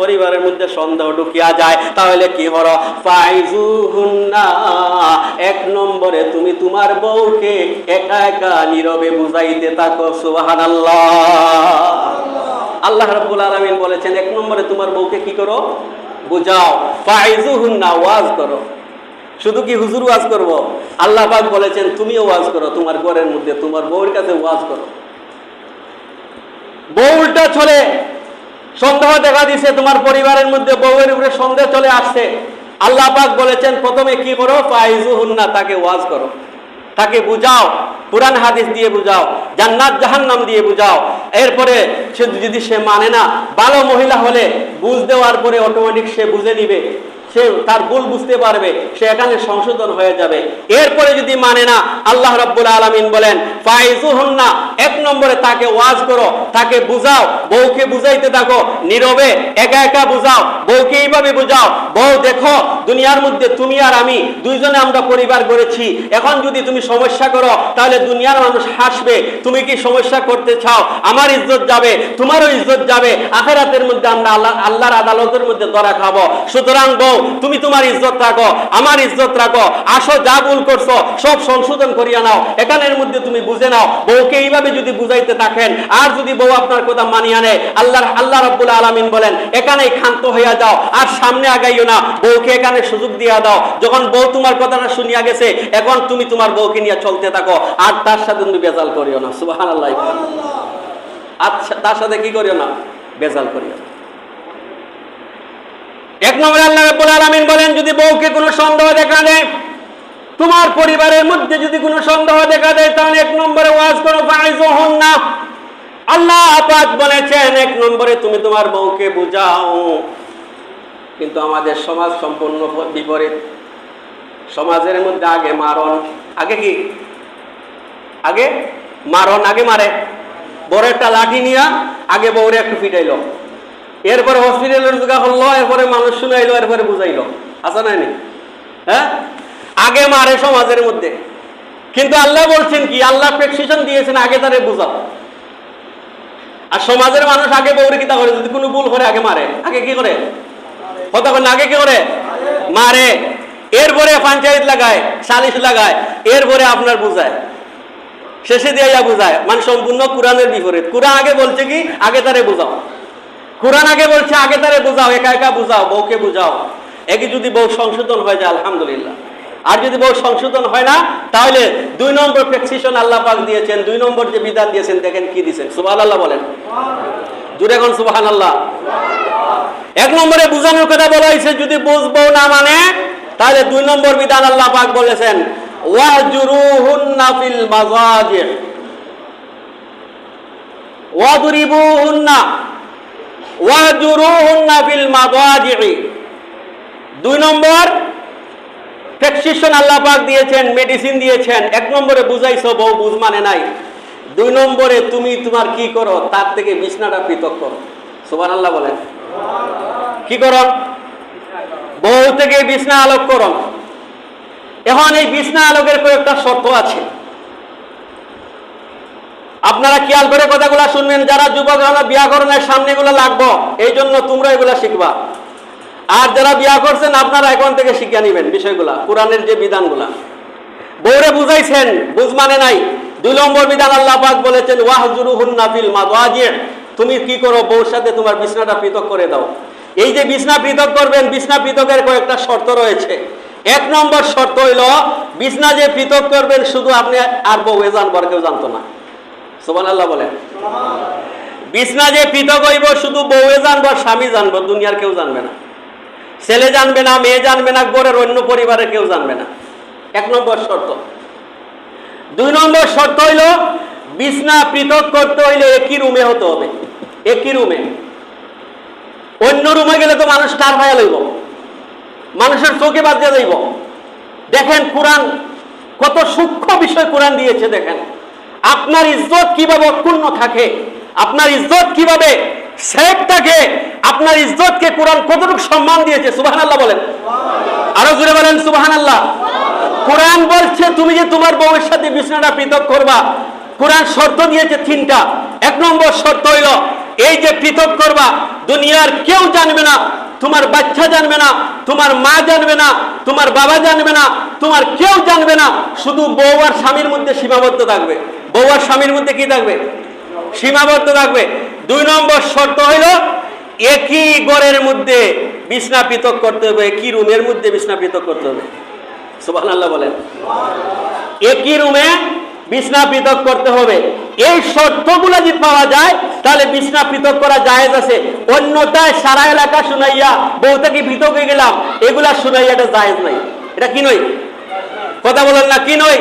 পরিবারের মধ্যে সন্দেহ ঢুকিয়া যায়, তাহলে কি হলো? ফাইজুহুন্না, এক নম্বরে তুমি তোমার বউকে একা একা নীরবে বুঝাইতে থাকো, সুবহানাল্লাহ। আল্লাহ রাব্বুল আলামিন বলেছেন, এক নম্বরে তোমার বউকে কি করো? বুঝাও। ফাইজুহুন্না, ওয়াজ করো। শুধু কি হুজুর ওয়াজ করব? আল্লাহ পাক বলেছেন, তুমিও ওয়াজ করো, তোমার ঘরের মধ্যে তোমার বউয়ের কাছে ওয়াজ করো। বউ উল্টা চলে। সন্দেহ দেখা দিছে, তোমার পরিবারের মধ্যে বউয়ের উপরে সন্দেহ চলে আসছে। আল্লাহ পাক বলেছেন, প্রথমে কি করো? ফাইজু হুন্না তাকে ওয়াজ করো। তাকে বুঝাও। পুরান হাদিস দিয়ে বুঝাও। জান্নাত, জাহান্নাম দিয়ে বুঝাও। এরপরে সে যদি সে মানে না, ভালো মহিলা হলে বুঝ দেওয়ার পরে অটোমেটিক সে বুঝে নিবে। সে তার ভুল বুঝতে পারবে, সে এখানে সংশোধন হয়ে যাবে। এরপরে যদি মানে না, আল্লাহ রাব্বুল আলামিন বলেন, ফাইজুহুন্না এক নম্বরে তাকে ওয়াজ করো, তাকে বুঝাও, বউকে বুঝাইতে থাকো, নীরবে একা একা বুঝাও, বউকে এইভাবে বুঝাও, বউ, দেখো, দুনিয়ার মধ্যে তুমি আর আমি দুইজনে আমরা পরিবার গড়েছি। এখন যদি তুমি সমস্যা করো, তাহলে দুনিয়ার মানুষ হাসবে। তুমি কি সমস্যা করতে চাও? আমার ইজ্জত যাবে, তোমারও ইজ্জত যাবে। আখেরাতের মধ্যে আমরা আল্লাহ আল্লাহর আদালতের মধ্যে ধরা খাব। সুতরাং বউ তুমি তোমার ইজ্জত রাখো আমার ইজ্জত রাখো। আসো যা ভুল করছ সব সংশোধন করিয়া নাও। এখানের মধ্যে তুমি বুঝে নাও বউকে এইভাবে যদি বুঝাইতে থাকেন আর যদি বউ আপনার কথা মানিয়া নেয় আল্লাহর আল্লাহ রাব্বুল আলামিন বলেন এখানেই ক্ষান্ত হইয়া যাও আর সামনে আগাইও না। বউকে এখানে সুযোগ দিয়া দাও। যখন বউ তোমার কথাটা শুনিয়া গেছে এখন তুমি তোমার বউকে নিয়ে চলতে থাকো আর তার সাথে তুমি বেজাল করিও না। সুবহানাল্লাহ। আচ্ছা তার সাথে কি করিও না? বেজাল করিও না। এক নম্বরে আল্লাহ রাব্বুল আলামিন বলেন, যদি বউকে কোনো সন্দেহ দেখা দেয়, তোমার পরিবারের মধ্যে যদি কোনো সন্দেহ দেখা দেয়, তাহলে এক নম্বরে ওয়াজ করো ফাইজুহুন না আল্লাহ পাক বলেছেন, এক নম্বরে তুমি তোমার বউকে বুঝাও। কিন্তু আমাদের সমাজ সম্পূর্ণ বিপরীত। সমাজের মধ্যে আগে মারণ, আগে কি? আগে মারণ, আগে মারে। বড় একটা লাঠি নিয়া আগে বউরে একটু পিটাইলো এরপরে হসপিটালের জায়গা হলো এরপরে মানুষ শুনাইলো, এরপরে বুঝাইলো। আসা নাই হ্যাঁ? আগে মারে সমাজের মধ্যে। কিন্তু আল্লাহ বলছেন কি, আল্লাহ প্রেসক্রিপশন দিয়েছেন, আগে তারে বুঝাও। আর সমাজের মানুষ আগে বউরে কিতা করে, যদি কোনো ভুল করে, আগে মারে। আগে কি করে? কথা বলেন আগে কি করে? মারে। এরপরে পঞ্চায়েত লাগায়, সালিশ লাগায়, এরপরে আপনার বুঝায়। শেষে দিয়ে বুঝায়। মানে সম্পূর্ণ কোরআনের বিপরীত। কোরআন আগে বলছে কি? আগে তারে বুঝাও। কোরআন আগে বলছে, আগে তারে বুঝাও, একা একা বুঝাও, বউকে বুঝাও। একই যদি বউ সংশোধন হয়ে যায়, আলহামদুলিল্লাহ। আর যদি বউ সংশোধন হয় না, তাহলে দুই নম্বর প্রেসক্রিপশন আল্লাহ পাক দিয়েছেন, দুই নম্বর যে বিধান দিয়েছেন, দেখেন কি দিয়েছেন। সুবাহ আল্লাহ বলেন। জুড়ে এখন সুবাহান আল্লাহ এক নম্বরে বুঝানোর কথা বলা হয়েছে, যদি বুঝব না মানে তাহলে দুই নম্বর বিধান আল্লাহ পাক বলেছেন, ওয়াজুরুহুন্না ফিল মাজাজি ওয়াদরিবুহুন্না ওয়াজুরুহুন্না ফিল মাজাজি দুই নম্বর, প্রেসক্রিপশন আল্লাহ পাক দিয়েছেন, মেডিসিন দিয়েছেন। এক নম্বরে বুঝাইছো, বউ বুঝ মানে নাই। দুই নম্বরে তুমি তোমার কি করো, তার থেকে বিছনাটা পৃথক করো। সুবান আল্লাহ বলেন। কি করো? বউ থেকে বিছনা আলোক করো। এখন এই বিছনা আলোকের কয়েকটা শর্ত আছে। আপনারা খেয়াল করে কথাগুলো শুনবেন, যারা যুবক, আমরা বিয়াকরণের সামনে এগুলো লাগবো। এই জন্য তোমরা এগুলা শিখবা। আর যারা বিয়া করছেন, আপনারা এখন থেকে শিখে নিবেন বিষয়গুলা, কোরআনের যে বিধানগুলা। বৌরে বুঝাইছেন, বুঝ মানে নাই। দুই নম্বর বিধান আল্লাহ বলেছেন ওয়াহজুরুহুন নাফিল মাদাজি। তুমি কি করো, বউর সাথে তোমার বিছনাটা পৃথক করে দাও। এই যে বিছনা পৃথক করবেন, বিছনা পৃথকের কয়েকটা শর্ত রয়েছে। এক নম্বর শর্ত হইল, বিছনা যে পৃথক করবেন, শুধু আপনি আর বউ এ জানব আর কেউ জানতো না। সুবান আল্লাহ বলেন। বিছনা যে পৃথক হইব, শুধু বউয়ে জানব আর স্বামী জানব, দুনিয়ার কেউ জানবে না। ছেলে জানবে না, মেয়ে জানবে না গোরের অন্য পরিবারের কেউ জানবে না। এক নম্বর শর্ত। দুই নম্বর শর্ত হইল, বিছনা পৃথক করতে হইলে একই রুমে হতে হবে। একই রুমে। অন্য রুমে গেলে তো মানুষ টার ভাইয়া লইব। মানুষের চোখে বাদ দিয়ে দেখেন কোরআন, কত সূক্ষ্ম বিষয় কোরআন দিয়েছে, দেখেন। আপনার ইজ্জত কীভাবে অক্ষুণ্ণ থাকে? আপনার ইজ্জত কীভাবে সেফ থাকে? আপনার ইজ্জতকে কোরআন কতটুকু সম্মান দিয়েছে? সুবাহান আল্লাহ বলেন। আরও জুড়ে বলেন সুবাহান আল্লাহ কোরআন বলছে, তুমি যে তোমার বউয়ের সাথে বিছানাটা পৃথক করবা, কোরআন শর্ত দিয়েছে তিনটা। এক নম্বর শর্ত হইল, এই যে পৃথক করবা, দুনিয়ার কেউ জানবে না, তোমার বাচ্চা জানবে না, তোমার মা জানবে না, তোমার বাবা জানবে না, তোমার কেউ জানবে না, শুধু বউ আর স্বামীর মধ্যে সীমাবদ্ধ থাকবে। বউ আর স্বামীর মধ্যে কি থাকবে? সীমাবদ্ধ থাকবে। দুই নম্বর শর্ত হইল, একই ঘরের মধ্যে বিছনা পৃথক করতে হবে, একই রুমের মধ্যে বিছনা পৃথক করতে হবে। সুবহানাল্লাহ বলেন। একই রুমে বিছনা পৃথক করতে হবে। এই শর্তগুলো যদি পাওয়া যায়, তাহলে বিছনা পৃথক করা জায়েজ আছে। অন্যটায় সারা এলাকা শুনাইয়া বউটা কি পৃথক হয়ে গেলাম। এগুলা শুনাইয়া এটা জায়েজ নাই এটা কি নয়? কথা বলেন না, কি নয়?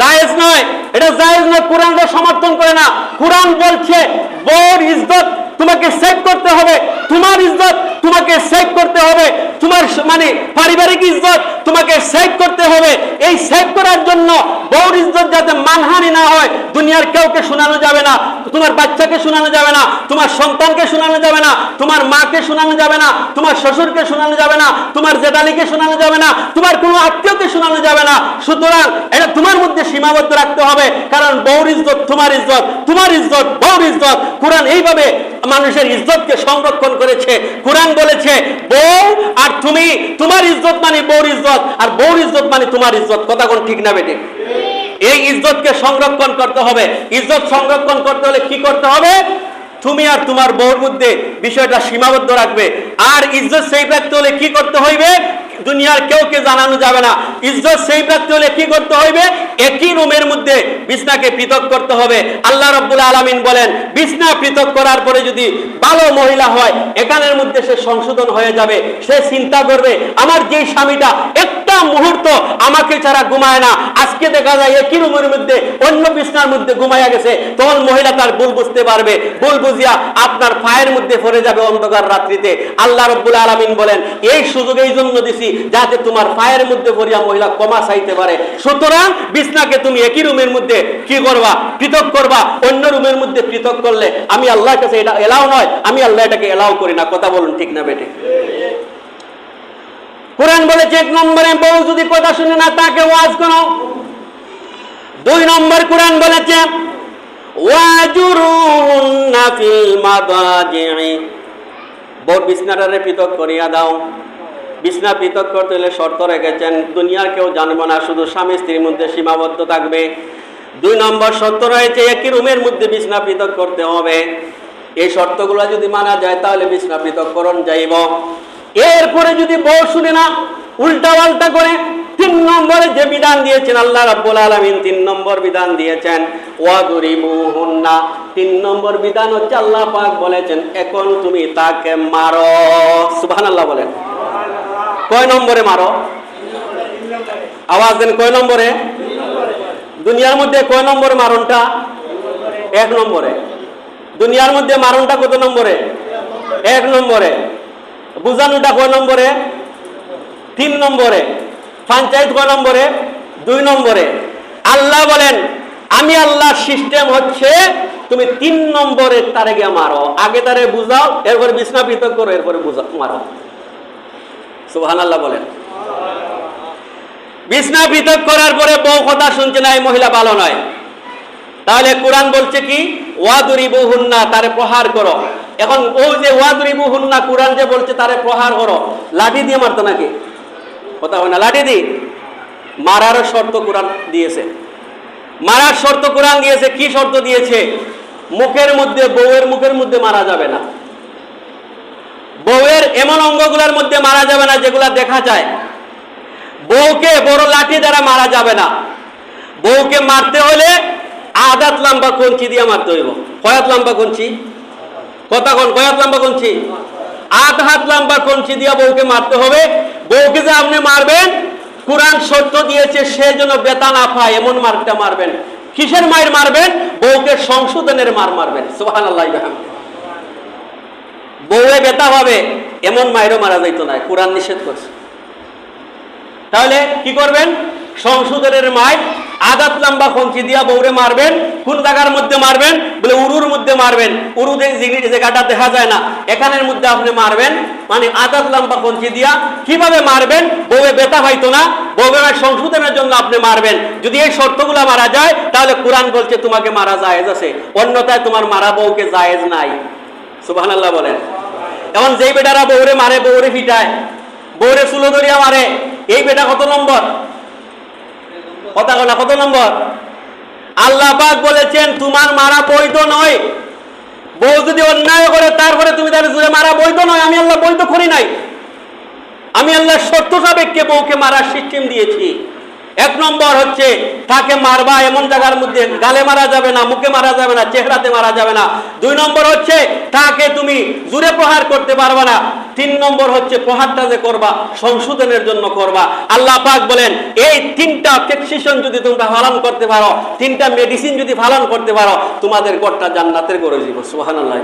জায়েজ নয়। এটা জায়েজ নয় কোরআনকে সমর্থন করে না। কোরআন বলছে বোর ইজ্জত তোমাকে সেভ করতে হবে। তোমার ইজ্জত তোমাকে সেভ করতে হবে। তোমার মানে পারিবারিক ইজ্জত তোমাকে সেভ করতে হবে। এই সেভ করার জন্য বউর ইজ্জত যাতে মানহানি না হয়, দুনিয়ার কেউকে শোনানো যাবে না, তোমার বাচ্চাকে শোনানো যাবে না, তোমার সন্তানকে শোনানো যাবে না, তোমার মাকে শোনানো যাবে না, তোমার শ্বশুরকে শোনানো যাবে না, তোমার জেদালিকে শোনানো যাবে না, তোমার কোনো আত্মীয়কে শোনানো যাবে না। সুতরাং এটা তোমার মধ্যে সীমাবদ্ধ রাখতে হবে, কারণ বউর ইজ্জত তোমার ইজ্জত তোমার ইজ্জত, বউর ইজ্জত। কোরআন এইভাবে মানুষের ইজ্জতকে সংরক্ষণ করেছে। কোরআন বলেছে, বউ আর তুমি, তোমার ইজ্জত মানে বউর ইজ্জত, আর বউর ইজ্জত মানে তোমার ইজ্জত। কথা কোন ঠিক না বেটে এই ইজ্জতকে সংরক্ষণ করতে হবে। ইজ্জত সংরক্ষণ করতে হলে কি করতে হবে? তুমি আর তোমার বউর মধ্যে বিষয়টা সীমাবদ্ধ রাখবে। আর ইজ্জত সেই রাখতে হলে কি করতে হইবে? দুনিয়ার কেউকে জানানো যাবে না। ইজ্জত সেই ব্যক্তি হলে কি করতে হইবে? একই রুমের মধ্যে বিছনাকে পৃথক করতে হবে। আল্লাহ রব্বুল আলামিন বলেন, বিছনা পৃথক করার পরে যদি ভালো মহিলা হয়, এখানের মধ্যে সে সংশোধন হয়ে যাবে, সে চিন্তা করবে, আমার যেই স্বামীটা মুহূর্ত আমাকে ছাড়া ঘুমায় না। আজকে দেখা যায় একই রুমের মধ্যে, অন্য বিছনার মধ্যে ঘুমাইয়া গেছে। তখন মহিলা তার ভুল বুঝতে পারবে। ভুল বুঝিয়া আপনার পায়ের মধ্যে পড়ে যাবে অন্ধকার রাত্রিতে। আল্লাহ রব্বুল আলামিন বলেন, এই সুযোগ এই জন্য দিছি যাতে তোমার পায়ের মধ্যে পড়িয়া মহিলা কমা চাইতে পারে। সুতরাং বিছনাকে তুমি একই রুমের মধ্যে কি করবা? পৃথক করবা। অন্য রুমের মধ্যে পৃথক করলে আমি আল্লাহর কাছে এটা এলাও নয়, আমি আল্লাহ এটাকে এলাও করি না। কথা বলুন ঠিক না বেটে কোরআন বলেছে এক নম্বরে বউ যদি কথা শুনে না তাকে ওয়াজ করো। দুই নম্বর কোরআন বলেছে বউর বিছনাটারে পৃথক করিয়া দাও। বিছনা পৃথক করতে হলে শর্ত রেখেছেন, দুনিয়ার কেউ জানবে না, শুধু স্বামী স্ত্রীর মধ্যে সীমাবদ্ধ থাকবে। দুই নম্বর শর্ত রয়েছে, একই রুমের মধ্যে বিছনা পৃথক করতে হবে। এই শর্তগুলো যদি মানা যায়, তাহলে বিছনা পৃথককরণ যাইব। এরপরে যদি বউ শুনে না উল্টা পাল্টা করে, তিন নম্বরে যে বিধান দিয়েছেন, আল্লাহ রাব্বুল আলামিন তিন নম্বর বিধান দিয়েছেন ওয়াদুরিবুহুন্না তিন নম্বর বিধান হচ্ছে আল্লাহ পাক বলেছেন, এখন তুমি তাকে মারো। সুবহানাল্লাহ বলেন। কয় নম্বরে মারো? আওয়াজ দেন, কয় নম্বরে? দুনিয়ার মধ্যে কয় নম্বরে মারণটা? এক নম্বরে। দুনিয়ার মধ্যে মারণটা কত নম্বরে? এক নম্বরে। বুঝানোটা কয় নম্বরে? তিন নম্বরে। পঞ্চায়েত কয় নম্বরে? দুই নম্বরে। আল্লাহ বলেন, আমি আল্লাহ সিস্টেম হচ্ছে, তুমি তিন নম্বরে তারে গিয়ে মারো। আগে তারে বুঝাও, এরপরে বিছনা পৃথক করো, এরপরে বুঝাও, মারো। সুহান আল্লাহ বলেন। বিছনা পৃথক করার পরে বউ কথা শুনছে না, এই মহিলা ভালো নয়। তাহলে কোরআন বলছে কি ওয়াদুরি বহুন্না তারে প্রহার করো। এখন ও যে ওয়াদুরি বহুন্না কোরআন যে বলছে, তারে প্রহার করো। লাঠি দিয়ে মারতো নাকি? কথা হয় না, লাঠি দি মারারও শর্ত কোরআন দিয়েছে। মারার শর্ত কোরআন দিয়েছে, কি শর্ত দিয়েছে? মুখের মধ্যে, বউয়ের মুখের মধ্যে মারা যাবে না। বউয়ের এমন অঙ্গগুলোর মধ্যে মারা যাবে না যেগুলা দেখা যায়। বউকে বড় লাঠি দ্বারা মারা যাবে না। বউকে মারতে হলে আদাত লম্বা কঞ্চি দিয়ে মারতে হইব। কয়াত লম্বা কঞ্চি? লম্বা আধ হাত লম্বা দিয়া বউকে মারতে হবে। বউকে যে আপনি মারবেন, কোরআন সত্য দিয়েছে, সে যেন বেতা না পায়, এমন মারটা মারবেন। কিসের মায়ের মারবেন? বউকে সংশোধনের মার মারবেন। সোহান আল্লাহ বউয়ে বেতা হবে এমন মায়েরও মারা যাইতো না, কোরআন নিষেধ করছে। তাহলে কি করবেন? সংশোধনের মায় আদাত লম্বা ফঞ্চি দিয়া বউরে মারবেন কোন জায়গার মধ্যে মারবেন, বলে উরুর মধ্যে মারবেন। উরু জায়গাটা দেখা যায় না, এখানের মধ্যে আপনি মারবেন মানে আদাত লম্বা ফঞ্চি দিয়া কীভাবে মারবেন? বউয়ে বেতা হয়তো না, বউয়ের সংশোধনের জন্য আপনি মারবেন। যদি এই শর্তগুলো মারা যায়, তাহলে কোরআন বলছে তোমাকে মারা জায়েজ আছে। অন্যথায় তোমার মারা বউকে জায়েজ নাই। সুবাহান আল্লাহ বলেন। এখন যেই বেটারা বউরে মারে, বউরে ফিটায়, বউরে চুলো ধরিয়া মারে এই বেটা কত নম্বর? কথা কথা কত নম্বর? আল্লাহ পাক বলেছেন, তোমার মারা বৈধ নয়। বউ যদি অন্যায় করে, তারপরে তুমি তার জুড়ে মারা বৈধ নয়। আমি আল্লাহ বৈধ করি নাই। আমি আল্লাহ সত্য সাপেক্ষে বউকে মারার সিস্টেম দিয়েছি। এক নম্বর হচ্ছে, তাকে মারবা এমন জায়গার মধ্যে, গালে মারা যাবে না, মুখে মারা যাবে না, চেহারাতে মারা যাবে না। দুই নম্বর হচ্ছে, তাকে তুমি জুড়ে প্রহার করতে পারবে না। তিন নম্বর হচ্ছে, প্রহারটা যে করবা, সংশোধনের জন্য করবা। আল্লাহ পাক বলেন, এই তিনটা প্রেসক্রিপশন যদি তোমরা পালন করতে পারো, তিনটা মেডিসিন যদি পালন করতে পারো, তোমাদের ঘরটা জান্নাতের করে দিব সুবহানাল্লাহ।